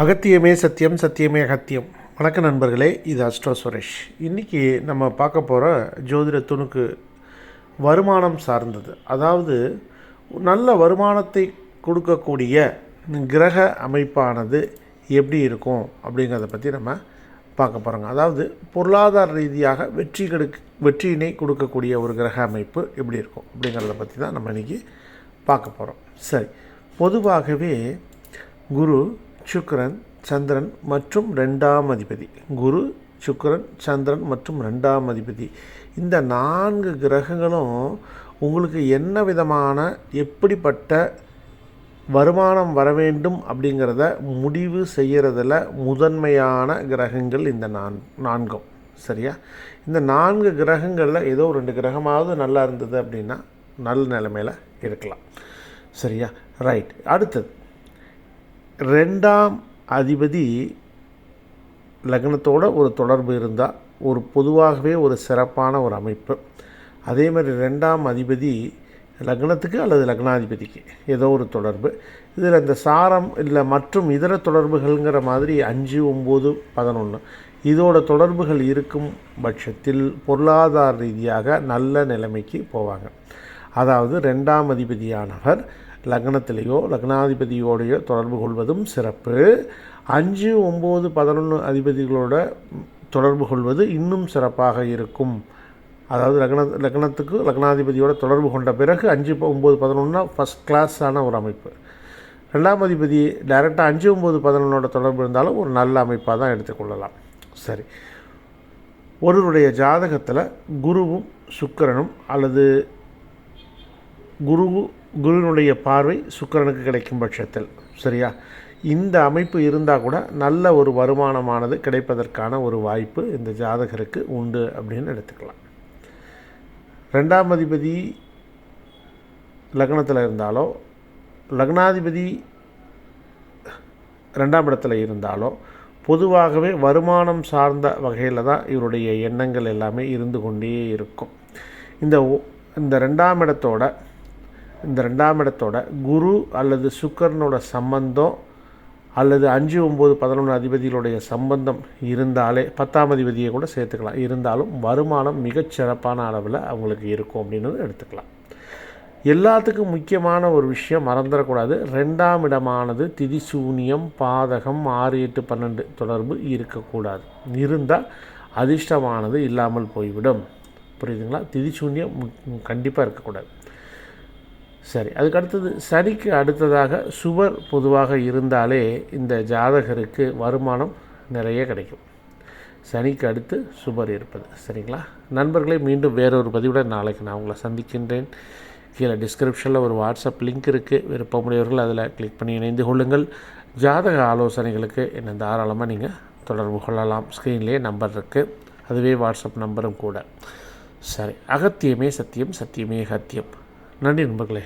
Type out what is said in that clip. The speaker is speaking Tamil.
அகத்தியமே சத்தியம் சத்தியமே அகத்தியம். வணக்க நண்பர்களே இது அஸ்ட்ரோ சுரேஷ். இன்றைக்கி நம்ம பார்க்க போகிற ஜோதிட துணுக்கு வருமானம் சார்ந்தது. அதாவது நல்ல வருமானத்தை கொடுக்கக்கூடிய கிரக அமைப்பானது எப்படி இருக்கும் அப்படிங்கிறத பற்றி நம்ம பார்க்க போகிறோங்க அதாவது பொருளாதார ரீதியாக வெற்றி கெடுக் வெற்றியினை கொடுக்கக்கூடிய ஒரு கிரக அமைப்பு எப்படி இருக்கும் அப்படிங்கிறத பற்றி தான் நம்ம இன்றைக்கி பார்க்க போகிறோம் சரி பொதுவாகவே குரு சுக்கரன் சந்திரன் மற்றும் ரெண்டாம் அதிபதி. குரு சுக்கரன் சந்திரன் மற்றும் ரெண்டாம் அதிபதி. இந்த நான்கு கிரகங்களும் உங்களுக்கு என்ன விதமான எப்படிப்பட்ட வருமானம் வர வேண்டும் அப்படிங்கிறத முடிவு செய்கிறதுல முதன்மையான கிரகங்கள் இந்த நான் நான்கும். சரியா? இந்த நான்கு கிரகங்களில் ஏதோ ரெண்டு கிரகமாவது நல்லா இருந்தது அப்படின்னா நல்ல நிலைமையில் இருக்கலாம். சரியா? ரைட் அடுத்தது. ரெண்டாம் அதிபதி லக்னத்தோட ஒரு தொடர்பு இருந்தால் ஒரு பொதுவாகவே ஒரு சிறப்பான ஒரு அமைப்பு. அதே மாதிரி ரெண்டாம் அதிபதி லக்னத்துக்கு அல்லது லக்னாதிபதிக்கு ஏதோ ஒரு தொடர்பு. இதில் இந்த சாரம் இல்லை மற்றும் இதர தொடர்புகள்ங்கிற மாதிரி அஞ்சு ஒம்பது பதினொன்று இதோட தொடர்புகள் இருக்கும் பட்சத்தில் பொருளாதார ரீதியாக நல்ல நிலைமைக்கு போவாங்க. அதாவது ரெண்டாம் அதிபதியானவர் லக்னத்திலேயோ லக்னாதிபதியோடையோ தொடர்பு கொள்வதும் சிறப்பு. அஞ்சு ஒம்பது பதினொன்று அதிபதிகளோட தொடர்பு கொள்வது இன்னும் சிறப்பாக இருக்கும். அதாவது லக்ன லக்னத்துக்கு லக்னாதிபதியோட தொடர்பு கொண்ட பிறகு அஞ்சு ஒம்பது பதினொன்றுனா ஃபஸ்ட் கிளாஸான ஒரு அமைப்பு. ரெண்டாம் அதிபதி டைரெக்டாக அஞ்சு ஒம்பது பதினொன்னோட தொடர்பு இருந்தாலும் ஒரு நல்ல அமைப்பாக தான் எடுத்துக்கொள்ளலாம் சரி. ஒருவருடைய ஜாதகத்தில் குருவும் சுக்கிரனும் அல்லது குரு குருவினுடைய பார்வை சுக்கிரனுக்கு கிடைக்கும் பட்சத்தில் சரியா? இந்த அமைப்பு இருந்தால் கூட நல்ல ஒரு வருமானமானது கிடைப்பதற்கான ஒரு வாய்ப்பு இந்த ஜாதகருக்கு உண்டு அப்படின்னு எடுத்துக்கலாம். ரெண்டாம் அதிபதி லக்னத்தில் இருந்தாலோ லக்னாதிபதி ரெண்டாம் இடத்துல இருந்தாலோ பொதுவாகவே வருமானம் சார்ந்த வகையில் தான் இவருடைய எண்ணங்கள் எல்லாமே இருந்து கொண்டே இருக்கும். இந்த இந்த ரெண்டாம் இடத்தோட இந்த ரெண்டாம் இடத்தோட குரு அல்லது சுக்கரனோட சம்பந்தம் அல்லது அஞ்சு ஒம்பது பதினொன்று அதிபதிகளுடைய சம்பந்தம் இருந்தாலே பத்தாம் அதிபதியை கூட சேர்த்துக்கலாம். இருந்தாலும் வருமானம் மிகச்சிறப்பான அளவில் அவங்களுக்கு இருக்கும் அப்படின்னு எடுத்துக்கலாம். எல்லாத்துக்கும் முக்கியமான ஒரு விஷயம் மறந்துடக்கூடாது. ரெண்டாம் இடமானது திதிசூனியம் பாதகம் ஆறு எட்டு பன்னெண்டு தொடர்பு இருக்கக்கூடாது. இருந்தால் அதிர்ஷ்டமானது இல்லாமல் போய்விடும். புரியுதுங்களா? திதிசூன்யம் கண்டிப்பாக இருக்கக்கூடாது. சரி அதுக்கு அடுத்தது சனிக்கு அடுத்ததாக சுவர் பொதுவாக இருந்தாலே இந்த ஜாதகருக்கு வருமானம் நிறைய கிடைக்கும். சனிக்கு அடுத்து சுபர் இருப்பது சரிங்களா? நண்பர்களே மீண்டும் வேறொரு பதிவுடன் நாளைக்கு நான் உங்களை சந்திக்கின்றேன். கீழே டிஸ்கிரிப்ஷனில் ஒரு வாட்ஸ்அப் லிங்க் இருக்குது விருப்பமுடையவர்கள் அதில் கிளிக் பண்ணி இணைந்து கொள்ளுங்கள். ஜாதக ஆலோசனைகளுக்கு என்னை தாராளமாக நீங்கள் தொடர்பு கொள்ளலாம். ஸ்க்ரீன்லேயே நம்பர் இருக்குது அதுவே வாட்ஸ்அப் நம்பரும் கூட. சரி அகத்தியமே சத்தியம் சத்தியமே அகத்தியம். நன்றி நண்பர்களே.